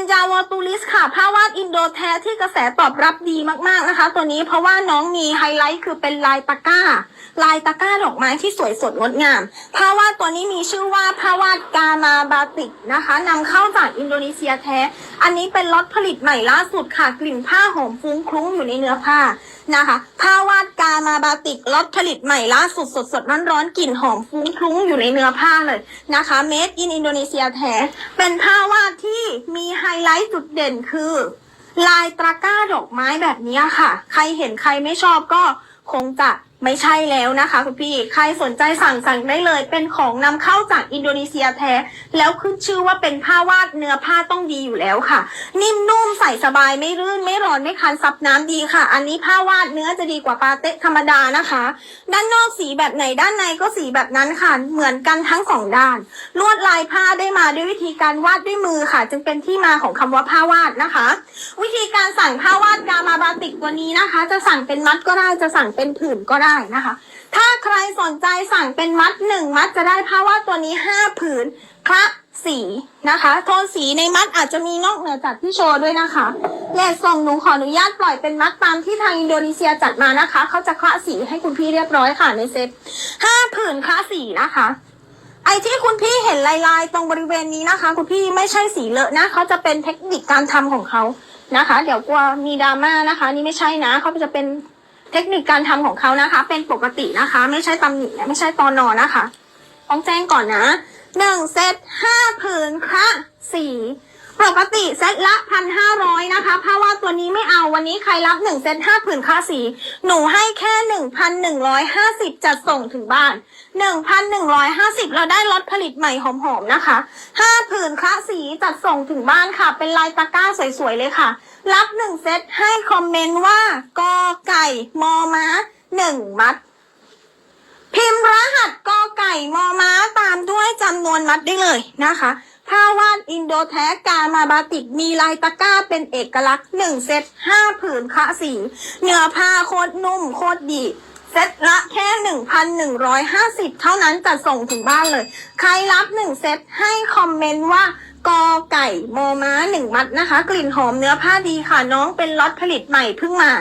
นจาวอตูลิสค่ะผ้าวาดอินโดแท้ที่กระแสตอบรับดีมากๆนะคะ ตัวนี้เพราะว่าน้องมีไฮไลท์คือเป็นลายตะก้า ลายตะก้าดอกไม้ที่สวยสดงดงามผ้าวาดตัวนี้มีชื่อว่าผ้าวาดกามาบาติกนะคะนำเข้าจากอินโดนีเซียแท้ อันนี้เป็นล็อตผลิตใหม่ล่าสุดค่ะ กลิ่นผ้าหอมฟุ้งคลุ้งอยู่ในเนื้อผ้า นะคะผ้าวาดกามาบาติกล็อตผลิตใหม่ล่าสุดสดสดร้อนร้อนๆกลิ่นหอมฟุ้งคลุ้งอยู่ในเนื้อผ้าเลยนะคะเมดอินอินโดนีเซียแท้เป็นผ้าวาดที่มีไฮไลท์จุดเด่นคือ ลายตะก้าดอกไม้แบบนี้ค่ะ ใครเห็นใครไม่ชอบก็คงจะ ไม่ใช่แล้วนะคะคุณพี่ ใครสนใจสั่งสั่งได้เลย เป็นของนำเข้าจากอินโดนีเซียแท้ แล้วขึ้นชื่อว่าเป็นผ้าวาดเนื้อผ้าต้องดีอยู่แล้วค่ะ นิ่มนุ่มใส่สบายไม่รื่นไม่ร้อนไม่คันซับน้ำดีค่ะ อันนี้ผ้าวาดเนื้อจะดีกว่าปาเต้ธรรมดานะคะ ด้านนอกสีแบบไหนด้านในก็สีแบบนั้นค่ะ เหมือนกันทั้งสองด้าน ลวดลายผ้าได้มาด้วยวิธีการวาดด้วยมือค่ะ จึงเป็นที่มาของคำว่าผ้าวาดนะคะ วิธีการสั่งผ้าวาดกามาบาติกตัวนี้นะคะ จะสั่งเป็นมัดก็ได้จะสั่งเป็นผืนก็ได้นะคะ ถ้าใครสนใจสั่งเป็นมัดหนึ่งมัดจะได้ผ้าวาดตัวนี้ห้าผืนคละสีนะคะ โทนสีในมัดอาจจะมีนอกเหนือจากที่โชว์ด้วยนะคะและส่งหนูขออนุญาตปล่อยเป็นมัดตามที่ทางอินโดนีเซียจัดมานะคะ เขาจะคละสีให้คุณพี่เรียบร้อยค่ะในเซ็ตห้าผืนคละสีนะคะ ไอที่คุณพี่เห็นลายๆ ตรงบริเวณนี้นะคะ คุณพี่ไม่ใช่สีเลอะนะเขาจะเป็นเทคนิคการทำของเขานะคะ เดี๋ยวกลัวมีดราม่านะคะ นี่ไม่ใช่นะเขาจะเป็น เทคนิคการทำของเขานะคะ เป็นปกตินะคะ ไม่ใช่ตำหนิไม่ใช่ตอนอนะคะ ต้องแจ้งก่อนนะหนึ่งเซตห้าผืนค่ะสี ปกติเซตละพันห้าร้อยนะคะเพราว่าตัวนี้ไม่เอาวันนี้ใครรับหนึ่งเซตห้าผืนค่าสี หนูให้แค่หนึ่งพันหนึ่งร้อยห้าสิบจัดส่งถึงบ้านหนึ่งพันหนึ่งร้อยห้าสิบเราได้รถผลิตใหม่หอมๆนะคะห้าผืนคละสีจัดส่งถึงบ้านค่ะ เป็นลายตะกร้าสวยๆเลยค่ะ รับหนึ่งเซตให้คอมเมนต์ว่ากอไก่มอม้าหนึ่งมัด พิมพ์รหัสกอไก่มอม้าตามด้วยจำนวนมัดได้เลยนะคะ ผ้าวาดอินโดแท้กามาบาติกมีลายตะกร้าเป็นเอกลักษณ์หนึ่งเซตห้าผืนคะสีเนื้อผ้าโคตรนุ่มโคตรดีเซตละแค่หนึ่งพันหนึ่งร้อยห้าสิบเท่านั้นจะส่งถึงบ้านเลย ใครรับหนึ่งเซตให้คอมเมนต์ว่ากอไก่โมม้าหนึ่งมัดนะคะ กลิ่นหอมเนื้อผ้าดีค่ะ น้องเป็นล็อตผลิตใหม่เพิ่งมา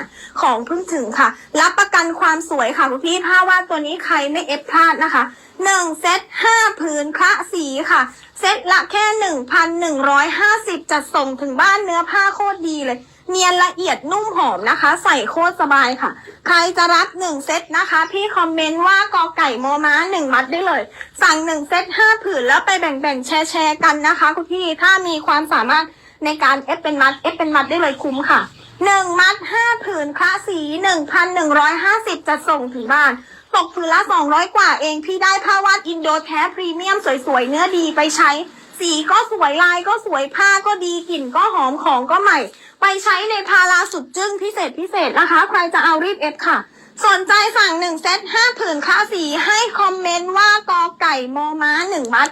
ของเพิ่งถึงค่ะ รับประกันความ สวยค่ะคุณพี่ผ้าวาดตัวนี้ใครไม่เอฟพลาดนะคะหนึ่งเซตห้าผืนคละสีค่ะ เซตละแค่หนึ่งพันหนึ่งร้อยห้าสิบจัดส่งถึงบ้านเนื้อผ้าโคตรดีเลย เนียนละเอียดนุ่มหอมนะคะ ใส่โคตรสบายค่ะ ใครจะรับหนึ่งเซตนะคะ พี่คอมเมนต์ว่ากอไก่โมม้าหนึ่งมัดได้เลย สั่งหนึ่งเซตห้าผืนแล้วไปแบ่งๆแชร์แชร์ๆกันนะคะ คุณพี่ถ้ามีความสามารถในการเอฟเป็นมัดเอฟเป็นมัดได้เลยคุ้มค่ะหนึ่งมัด นคละสีหนึ่งพันหนึ่งร้อยห้าสิบจะส่งถึงบ้าน ตกผืนละสองร้อยกว่าเองพี่ได้ผ้าวาดอินโดแท้พรีเมียมสวยๆ เนื้อดีไปใช้ สีก็สวยลายก็สวยผ้าก็ดีกลิ่นก็หอมของก็ใหม่ ไปใช้ในพาราสุดจึ้งพิเศษพิเศษนะคะ ใครจะเอารีบเอฟค่ะ สนใจสั่งหนึ่งเซตห้าผืนค่าสีให้คอมเมนต์ว่ากอไก่มอม้าหนึ่งมัด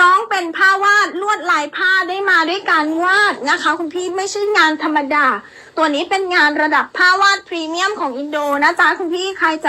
น้องเป็นผ้าวาดลวดลายผ้าได้มาด้วยการวาดนะคะ คุณพี่ไม่ใช่งานธรรมดา ตัวนี้เป็นงานระดับผ้าวาดพรีเมียมของอินโดนะจ๊ะคุณพี่ใครจะ